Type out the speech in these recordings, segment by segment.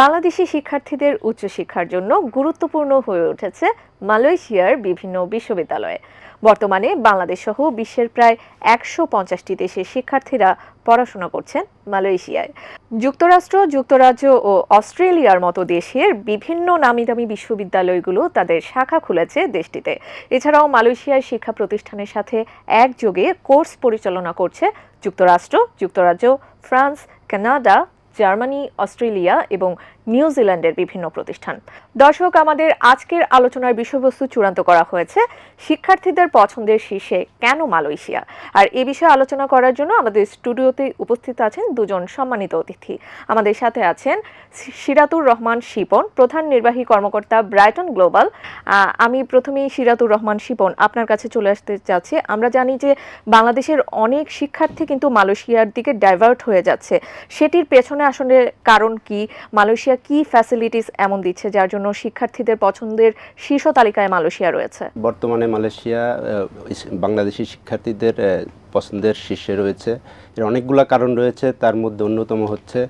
বাংলাদেশি শিক্ষার্থীদের উচ্চশিক্ষার জন্য গুরুত্বপূর্ণ হয়ে উঠেছে মালয়েশিয়ার বিভিন্ন বিশ্ববিদ্যালয়ে। বর্তমানে বাংলাদেশ সহ বিশ্বের প্রায় একশো পঞ্চাশটি দেশের শিক্ষার্থীরা পড়াশোনা করছেন মালয়েশিয়ায়। যুক্তরাষ্ট্র, যুক্তরাজ্য ও অস্ট্রেলিয়ার মতো দেশের বিভিন্ন নামি দামি বিশ্ববিদ্যালয়গুলো তাদের শাখা খুলেছে দেশটিতে। এছাড়াও মালয়েশিয়ার শিক্ষা প্রতিষ্ঠানের সাথে একযোগে কোর্স পরিচালনা করছে যুক্তরাষ্ট্র, যুক্তরাজ্য, ফ্রান্স, কানাডা জার্মানি অস্ট্রেলিয়া এবং নিউজিল্যান্ডের বিভিন্ন প্রতিষ্ঠান। দর্শক, আমাদের আজকের আলোচনার বিষয়বস্তু চূড়ান্ত করা হয়েছে। শিক্ষার্থীদের পছন্দের শীর্ষে কেন মালয়েশিয়া? আর এ বিষয়ে আলোচনা করার জন্য আমাদের স্টুডিওতে উপস্থিত আছেন দুজন সম্মানিত অতিথি। আমাদের সাথে আছেন সিরাতুর রহমান শিপন, প্রধান নির্বাহী কর্মকর্তা ব্রাইটন গ্লোবাল। আমি প্রথমেই সিরাতুর রহমান শিপন, আপনার কাছে চলে আসতে চাচ্ছি। আমরা জানি যে বাংলাদেশের অনেক শিক্ষার্থী কিন্তু মালয়েশিয়ার দিকে ডাইভার্ট হয়ে যাচ্ছে। সেটির পেছনে আসলে কারণ কি? মালয়েশিয়া কি ফ্যাসিলিটিস এমন দিচ্ছে যার জন্য শিক্ষার্থীদের পছন্দের শীর্ষ তালিকায় মালয়েশিয়া রয়েছে? বর্তমানে মালয়েশিয়া বাংলাদেশি শিক্ষার্থীদের পছন্দের শীর্ষে রয়েছে। এর অনেকগুলো কারণ রয়েছে, তার মধ্যে অন্যতম হচ্ছে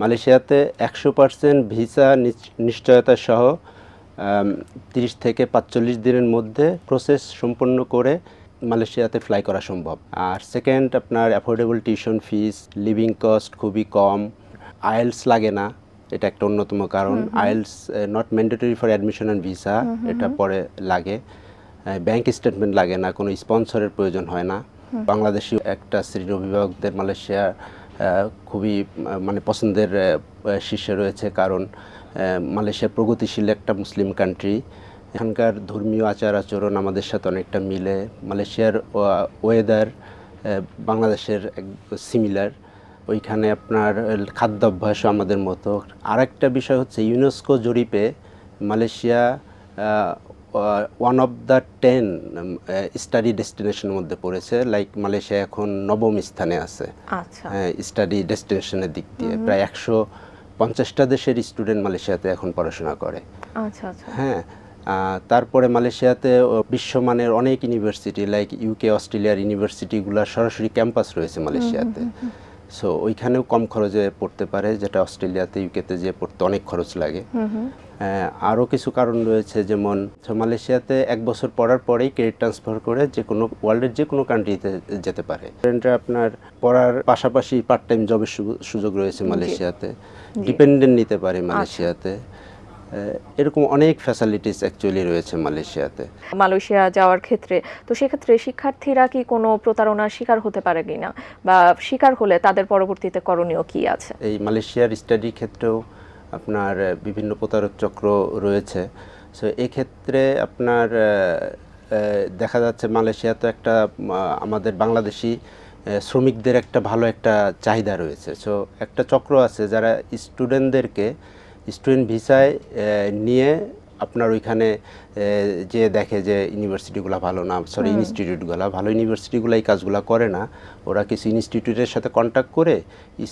মালয়েশিয়াতে একশো পার্সেন্ট ভিসা নিশ্চয়তা সহ তিরিশ থেকে পাঁচচল্লিশ দিনের মধ্যে প্রসেস সম্পন্ন করে মালয়েশিয়াতে ফ্লাই করা সম্ভব। আর সেকেন্ড আপনার affordable tuition fees living cost খুবই কম, আইএলস লাগে না। এটা একটা অন্যতম কারণ। IELTS not mandatory for admission and visa এটা পরে লাগে। ব্যাংক স্টেটমেন্ট লাগে না কোনো স্পন্সরের প্রয়োজন হয় না। বাংলাদেশি একটা শ্রেণির অভিভাবকদের মালয়েশিয়া খুবই মানে পছন্দের শীর্ষে রয়েছে কারণ মালয়েশিয়া প্রগতিশীল একটা মুসলিম কান্ট্রি এখানকার ধর্মীয় আচার আচরণ আমাদের সাথে অনেকটা মিলে। মালয়েশিয়ার ওয়েদার বাংলাদেশের সিমিলার ওইখানে আপনার খাদ্যাভ্যাসও আমাদের মতো। আরেকটা বিষয় হচ্ছে ইউনেস্কো জরিপে Malaysia one of the ten study ডেস্টিনেশনের মধ্যে পড়েছে। লাইক মালয়েশিয়া এখন নবম স্থানে আছে। আচ্ছা। স্টাডি ডেস্টিনেশনের দিক দিয়ে। প্রায় একশো পঞ্চাশটা দেশের স্টুডেন্ট মালয়েশিয়াতে এখন পড়াশোনা করে। আচ্ছা আচ্ছা। হ্যাঁ তারপরে মালয়েশিয়াতে বিশ্বমানের অনেক ইউনিভার্সিটি লাইক ইউকে অস্ট্রেলিয়ার ইউনিভার্সিটিগুলোর সরাসরি ক্যাম্পাস রয়েছে মালয়েশিয়াতে। সো ওইখানেও কম খরচে পড়তে পারে যেটা অস্ট্রেলিয়াতে ইউকেতে যে পড়তে অনেক খরচ লাগে। আরও কিছু কারণ রয়েছে যেমন মালয়েশিয়াতে এক বছর পড়ার পরেই ক্রেডিট ট্রান্সফার করে যে কোনো ওয়ার্ল্ডের যে কোনো কান্ট্রিতে যেতে পারে। স্টুডেন্টরা আপনার পড়ার পাশাপাশি পার্ট টাইম জবের সুযোগ রয়েছে মালয়েশিয়াতে। ডিপেন্ডেন্ট নিতে পারে মালয়েশিয়াতে। এরকম অনেক ফ্যাসিলিটিস অ্যাকচুয়ালি রয়েছে মালয়েশিয়াতে। মালয়েশিয়া যাওয়ার ক্ষেত্রে তো সেক্ষেত্রে শিক্ষার্থীরা কি কোনো প্রতারণার শিকার হতে পারে কিনা? বা শিকার হলে তাদের পরবর্তীতে করণীয় কি আছে? এই মালয়েশিয়ার স্টাডি ক্ষেত্রেও আপনার বিভিন্ন প্রতারক চক্র রয়েছে। সো এক্ষেত্রে আপনার দেখা যাচ্ছে মালয়েশিয়া তো একটা আমাদের বাংলাদেশি শ্রমিকদের একটা ভালো একটা চাহিদা রয়েছে। সো একটা চক্র আছে যারা স্টুডেন্টদেরকে স্টুডেন্ট ভিসায় নিয়ে আপনার ওইখানে যে দেখে যে ইউনিভার্সিটিগুলো ভালো না সরি ইনস্টিটিউটগুলো ভালো ইউনিভার্সিটিগুলো এই কাজগুলো করে না ওরা কিছু ইনস্টিটিউটের সাথে কন্ট্যাক্ট করে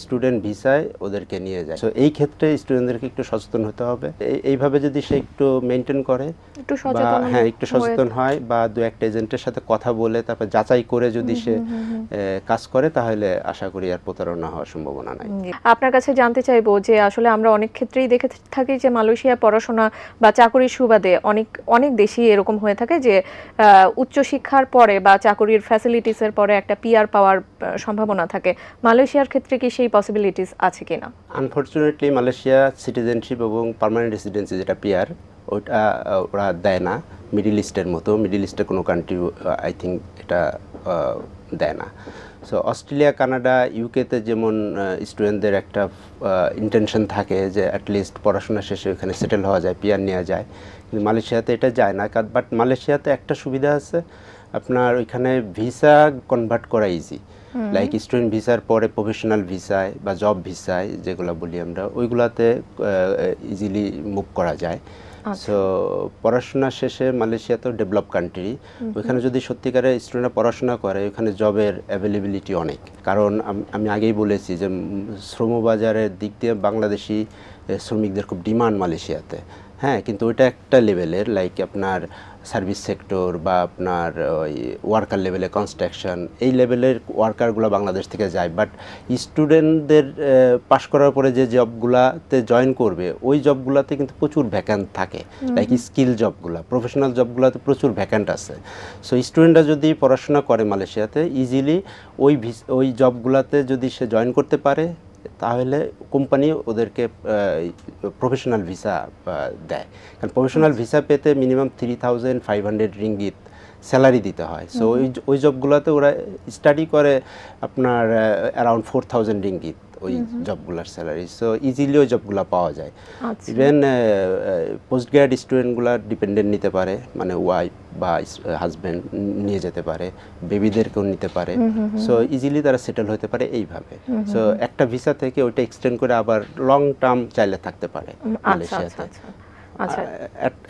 স্টুডেন্ট ভিসায় ওদেরকে নিয়ে যায়। তো এই ক্ষেত্রে স্টুডেন্টদেরকে একটু সচেতন হতে হবে। এইভাবে যদি সে একটু মেনটেন করে বা হ্যাঁ একটু সচেতন হয় বা দু একটা এজেন্টের সাথে কথা বলে তারপর যাচাই করে যদি সে কাজ করে তাহলে আশা করি আর প্রতারণা হওয়ার সম্ভাবনা নাই। আপনার কাছে জানতে চাইব যে আসলে আমরা অনেক ক্ষেত্রেই দেখে থাকি যে মালয়েশিয়া পড়াশোনা বা চাকরির সুবাদে অনেক অনেক দেশই এরকম হয়ে থাকে যে উচ্চশিক্ষার পরে বা চাকরির ফ্যাসিলিটিসের পরে একটা পিআর পাওয়ার সম্ভাবনা থাকে। মালয়েশিয়ার ক্ষেত্রে কি সেই পসিবিলিটিস আছে কিনা? আনফর্চুনেটলি মালয়েশিয়া সিটিজেনশিপ এবং পার্মানেন্ট রেসিডেন্সি যেটা পিআর ওটা, ওরা দেয় না। মিডিল ইস্টের মতো মিডিল ইস্টের কোনো কান্ট্রি আই থিঙ্ক এটা দেয় না। সো অস্ট্রেলিয়া কানাডা ইউকেতে যেমন স্টুডেন্টদের একটা ইন্টেনশন থাকে যে অ্যাটলিস্ট পড়াশোনা শেষে ওখানে সেটেল হওয়া যায় পিআর নেওয়া যায়। কিন্তু মালয়েশিয়াতে এটা যায় না বাট মালয়েশিয়াতে একটা সুবিধা আছে আপনার ওইখানে ভিসা কনভার্ট করা ইজি লাইক স্টুডেন্ট ভিসার পরে প্রফেশনাল ভিসায় বা জব ভিসায় যেগুলো বলি আমরা ওইগুলাতে ইজিলি মুভ করা যায়। সো পড়াশোনা শেষে মালয়েশিয়া তো ডেভেলপ কান্ট্রি ওইখানে যদি সত্যিকারে স্টুডেন্টরা পড়াশোনা করে ওইখানে জবের অ্যাভেলেবিলিটি অনেক। কারণ আমি আগেই বলেছি যে শ্রমবাজারের দিক দিয়ে বাংলাদেশি শ্রমিকদের খুব ডিমান্ড মালয়েশিয়াতে। হ্যাঁ কিন্তু ওইটা একটা লেভেলের লাইক আপনার সার্ভিস সেক্টর বা আপনার ওই ওয়ার্কার লেভেলে কনস্ট্রাকশন এই লেভেলের ওয়ার্কারগুলো বাংলাদেশ থেকে যায়। বাট স্টুডেন্টদের পাশ করার পরে যে জবগুলাতে জয়েন করবে ওই জবগুলাতে কিন্তু প্রচুর ভ্যাকান্ট থাকে। লাইক স্কিল জবগুলা প্রফেশনাল জবগুলোতে প্রচুর ভ্যাকান্ট আছে। সো স্টুডেন্টরা যদি পড়াশোনা করে মালয়েশিয়াতে ইজিলি ওই ভিস- ওই জবগুলাতে যদি সে জয়েন করতে পারে তাহলে কোম্পানি ওদেরকে প্রফেশনাল ভিসা দেয়। কারণ প্রফেশনাল ভিসা পেতে minimum three thousand five hundred ringgit salary দিতে হয়। সো ওই ওই জবগুলোতে ওরা স্টাডি করে আপনার অ্যারাউন্ড ফোর থাউজেন্ড রিঙ্গিত ওই জবগুলার স্যালারি সো ইজিলি ওই জবগুলো পাওয়া যায়। আচ্ছা। ইভেন পোস্ট গ্র্যাড স্টুডেন্টগুলো ডিপেন্ডেন্ট নিতে পারে মানে ওয়াইফ বা হাজব্যান্ড নিয়ে যেতে পারে বেবিদেরকেও নিতে পারে। সো ইজিলি তারা সেটেল হতে পারে এইভাবে। সো একটা ভিসা থেকে ওইটা এক্সটেন্ড করে আবার লং টার্ম চাইলে থাকতে পারে আচ্ছা আচ্ছা মালয়েশিয়াতে আচ্ছা।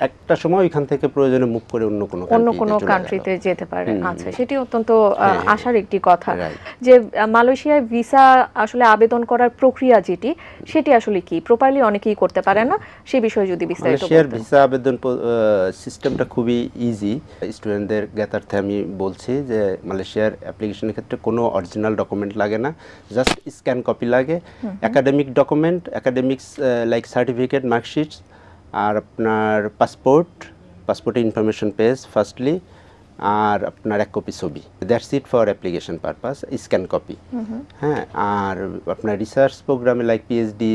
একটা সময় ওইখান থেকে প্রয়োজনে মুভ করে অন্য কোনো অন্য কোনো কান্ট্রিতে যেতে পারে। আচ্ছা সেটি অত্যন্ত আহ, হ্যাঁ, হ্যাঁ। আশার একটি কথা। যে মালয়েশিয়ায় ভিসা আসলে আবেদন করার প্রক্রিয়া যেটি সেটি আসলে কি? প্রপারলি অনেকেই করতে পারে না। সে বিষয়ে যদি বিস্তারিত মালয়েশিয়ার। ভিসা আবেদন সিস্টেমটা খুবই ইজি স্টুডেন্টদের জ্ঞাতার্থে আমি বলছি যে মালয়েশিয়ার অ্যাপ্লিকেশনের ক্ষেত্রে কোনো অরিজিনাল ডকুমেন্ট লাগে না। জাস্ট স্ক্যান কপি লাগে। Academic document academics like certificate marksheets আর আপনার পাসপোর্ট পাসপোর্টের ইনফরমেশন পেজ ফার্স্টলি আর আপনার এক কপি ছবি। That's it for application purpose scan copy হ্যাঁ আর আপনার রিসার্চ প্রোগ্রামে লাইক পিএইচডি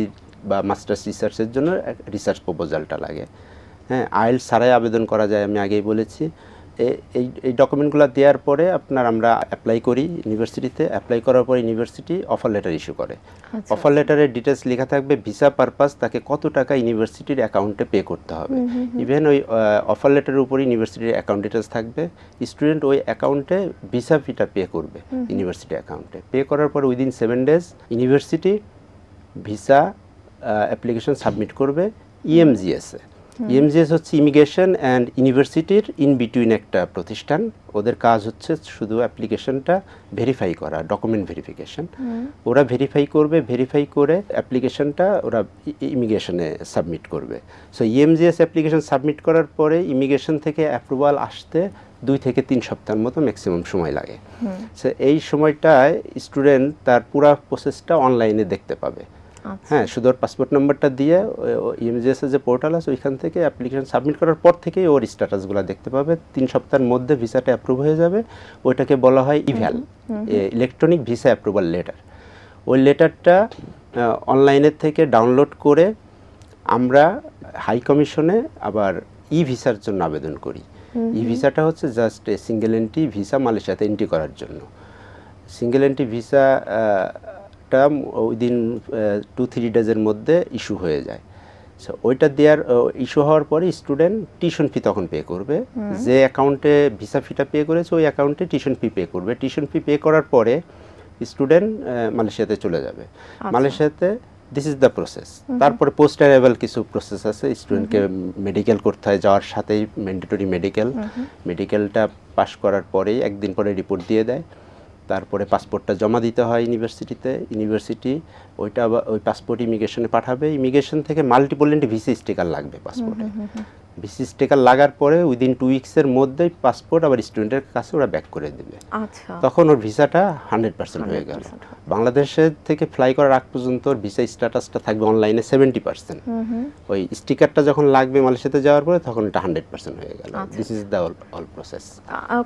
বা মাস্টার্স রিসার্চের জন্য রিসার্চ প্রপোজালটা লাগে। হ্যাঁ আইল ছাড়াই আবেদন করা যায় আমি আগেই বলেছি। এই এই ডকুমেন্টগুলো দেওয়ার পরে আপনার আমরা অ্যাপ্লাই করি ইউনিভার্সিটিতে অ্যাপ্লাই করার পর ইউনিভার্সিটি অফার লেটার ইস্যু করে। অফার লেটারের ডিটেলস লেখা থাকবে ভিসা পারপাস তাকে কত টাকা ইউনিভার্সিটির অ্যাকাউন্টে পে করতে হবে। ইভেন ওই অফার লেটারের উপর ইউনিভার্সিটির অ্যাকাউন্ট ডিটেলস থাকবে। স্টুডেন্ট ওই অ্যাকাউন্টে ভিসা ফিটা পে করবে ইউনিভার্সিটি অ্যাকাউন্টে পে করার পর within seven days university visa application submit করবে ইএমজিএসে ইএমজিএস হচ্ছে ইমিগ্রেশন অ্যান্ড ইউনিভার্সিটির ইন বিটুইন একটা প্রতিষ্ঠান। ওদের কাজ হচ্ছে শুধু অ্যাপ্লিকেশনটা ভেরিফাই করা ডকুমেন্ট ভেরিফিকেশন। ওরা ভেরিফাই করবে ভেরিফাই করে অ্যাপ্লিকেশনটা ওরা ইমিগ্রেশনে সাবমিট করবে। সো ইএমজিএস অ্যাপ্লিকেশন সাবমিট করার পরে ইমিগ্রেশন থেকে অ্যাপ্রুভাল আসতে দুই থেকে তিন সপ্তাহের মতো ম্যাক্সিমাম সময় লাগে। সো এই সময়টায় স্টুডেন্ট তার পুরো প্রসেসটা অনলাইনে দেখতে পাবে। হ্যাঁ শুধু ওর পাসপোর্ট নাম্বারটা দিয়ে ইএমজিএস যে পোর্টাল আছে ওইখান থেকে অ্যাপ্লিকেশন সাবমিট করার পর থেকেই ওর স্ট্যাটাসগুলো দেখতে পাবে। তিন সপ্তাহের মধ্যে ভিসাটা অ্যাপ্রুভ হয়ে যাবে। ওইটাকে বলা হয় eVAL electronic visa approval letter ওই লেটারটা অনলাইনের থেকে ডাউনলোড করে আমরা হাই কমিশনে আবার ই ভিসার জন্য আবেদন করি। ই ভিসাটা হচ্ছে জাস্ট সিঙ্গেল এন্ট্রি ভিসা মালয়েশিয়াতে এন্ট্রি করার জন্য। সিঙ্গেল এন্ট্রি ভিসাটা উইদিন টু থ্রি ডেজের মধ্যে ইস্যু হয়ে যায়। সো ওইটা দেওয়ার ইস্যু হওয়ার পরে স্টুডেন্ট টিউশন ফি তখন পে করবে। যে অ্যাকাউন্টে ভিসা ফিটা পে করেছে ওই অ্যাকাউন্টে টিউশন ফি পে করবে। টিউশন ফি পে করার পরে স্টুডেন্ট মালয়েশিয়াতে চলে যাবে। মালয়েশিয়াতে দিস ইজ দ্য প্রসেস তারপরে পোস্ট অ্যারাইভাল কিছু প্রসেস আছে। স্টুডেন্টকে মেডিকেল করতে হয়। যাওয়ার সাথেই ম্যান্ডেটরি মেডিকেল মেডিকেলটা পাস করার পরেই একদিন পরে রিপোর্ট দিয়ে দেয়। তারপরে পাসপোর্টটা জমা দিতে হয় ইউনিভার্সিটিতে ইউনিভার্সিটি ওইটা ওই পাসপোর্ট ইমিগ্রেশনে পাঠাবে। ইমিগ্রেশন থেকে মাল্টিপল ভিসি স্টিকার লাগবে পাসপোর্টে ভিসি স্টিকার লাগার পরে উইদিন টু উইক্সের মধ্যেই পাসপোর্ট আবার স্টুডেন্টের কাছে ওরা ব্যাক করে দেবে। আচ্ছা। তখন ওর ভিসাটা হান্ড্রেড পার্সেন্ট হয়ে গেল। 100% বাংলাদেশের থেকে ফ্লাই করার আগ পর্যন্ত ওর ভিসা স্ট্যাটাসটা থাকবে অনলাইনে সেভেন্টি পার্সেন্ট ওই স্টিকারটা যখন লাগবে মালয়েশিয়াতে যাওয়ার পরে তখন এটা হান্ড্রেড পার্সেন্ট হয়ে গেল। This is the all process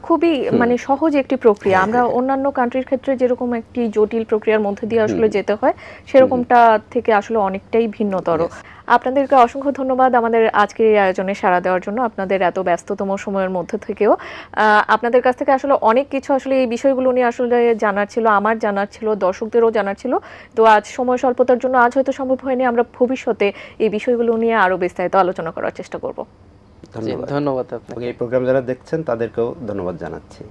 খুবই মানে সহজ একটি প্রক্রিয়া। আমরা অন্যান্য কান্ট্রির ক্ষেত্রে যেরকম একটি জটিল প্রক্রিয়ার মধ্যে দিয়ে আসলে যেতে হয় সেরকমটা থেকে আসলে অনেকটাই ভিন্নতর। আপনাদেরকে অসংখ্য ধন্যবাদ আমাদের আজকের এই আয়োজনে সাড়া দেওয়ার জন্য আপনাদের এত ব্যস্ততম সময়ের মধ্যে থেকেও। আহ, আপনাদের কাছ থেকে আসলে অনেক কিছু আসলে এই বিষয়গুলো নিয়ে আসলে জানার ছিল আমার জানার ছিল দর্শকদেরও জানার ছিল। তো আজ সময় স্বল্পতার জন্য আজ হয়তো সম্ভব হয়নি আমরা ভবিষ্যতে এই বিষয়গুলো নিয়ে আরও বিস্তারিত আলোচনা করার চেষ্টা করব। ধন্যবাদ। ধন্যবাদ আপনাকে। এই প্রোগ্রাম যারা দেখছেন তাদেরকেও ধন্যবাদ জানাচ্ছি।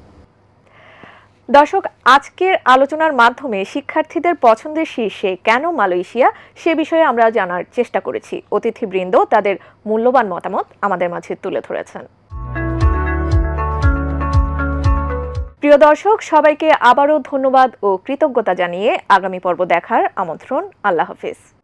দর্শক, আজকের আলোচনার মাধ্যমে শিক্ষার্থীদের পছন্দের শীর্ষে কেন মালয়েশিয়া? সে বিষয়ে আমরা জানার চেষ্টা করেছি। অতিথিবৃন্দ তাদের মূল্যবান মতামত আমাদের মাঝে তুলে ধরেছেন। প্রিয় দর্শক, সবাইকে আবারও ধন্যবাদ ও কৃতজ্ঞতা জানিয়ে আগামী পর্ব দেখার আমন্ত্রণ। আল্লাহ হাফিজ।